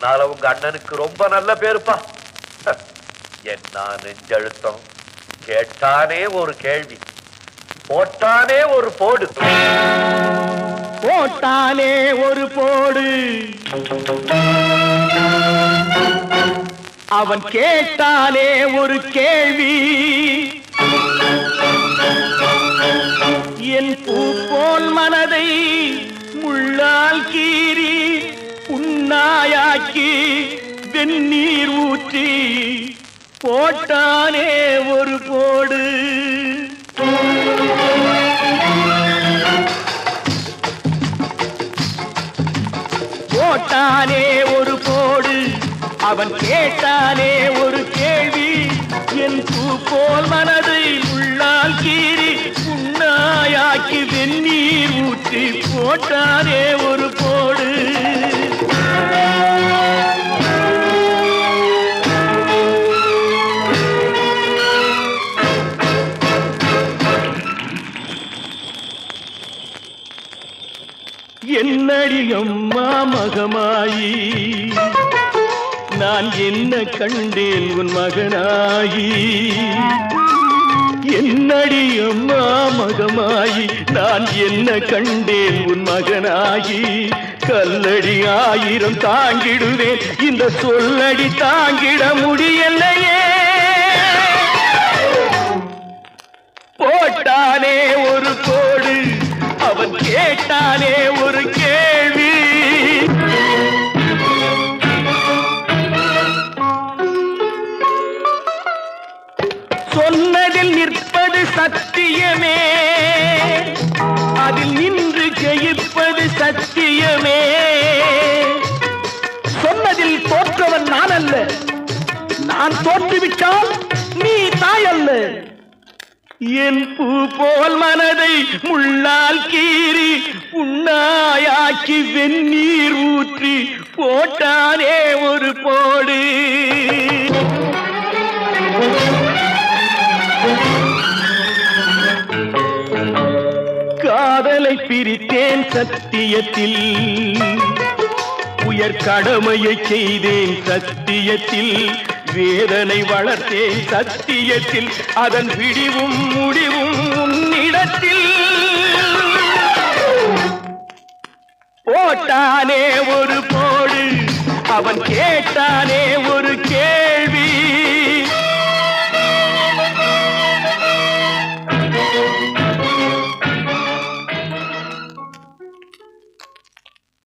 அதனால உங்க அண்ணனுக்கு ரொம்ப நல்ல பேருப்பா. என்ன நெஞ்சழுத்தம். கேட்டானே ஒரு கேள்வி. போட்டானே ஒரு போடு. போட்டானே ஒரு போடு. அவன் கேட்டானே ஒரு கேள்வி. வெந்நீர் ஊற்றி போட்டானே ஒரு போடு போட்டானே ஒரு போடு அவன் கேட்டானே ஒரு கேள்வி. என் பூ போல் மனதை உள்ளால் கீறி புண்ணாயாக்கி வெந்நீர் ஊற்றி போட்டானே ஒரு போடு என்னடி அம்மா மகமாயி? நான் என்ன கண்டேன் உன் மகனாயி? என்னடி அம்மா மகமாயி? நான் என்ன கண்டேன் உன் மகனாயி? கல்லடி ஆயிரம் தாங்கிடுவேன். இந்த சொல்லடி தாங்கிட முடியலையே. கேட்டாலே ஒரு கேள்வி. சொன்னதில் நிற்பது சத்தியமே. அதில் நின்று ஜெயிப்பது சத்தியமே. சொன்னதில் தோற்றவன் நான் அல்ல நான் தோற்றுவிட்டால் நீ தாயல்ல. என் பூ போல் மனதை முள்ளால் கீறி புண்ணாயாக்கி வெந்நீர் ஊற்றி போட்டானே ஒரு போடு. காதலை பிரித்தேன் சத்தியத்தில் உயர் கடமையை செய்தேன் சத்தியத்தில். வேதனை வளர்த்தேன் சத்தியத்தில் அதன் விடிவும் முடிவும் உன்னிடத்தில். போட்டானே ஒரு போடு அவன் கேட்டானே ஒரு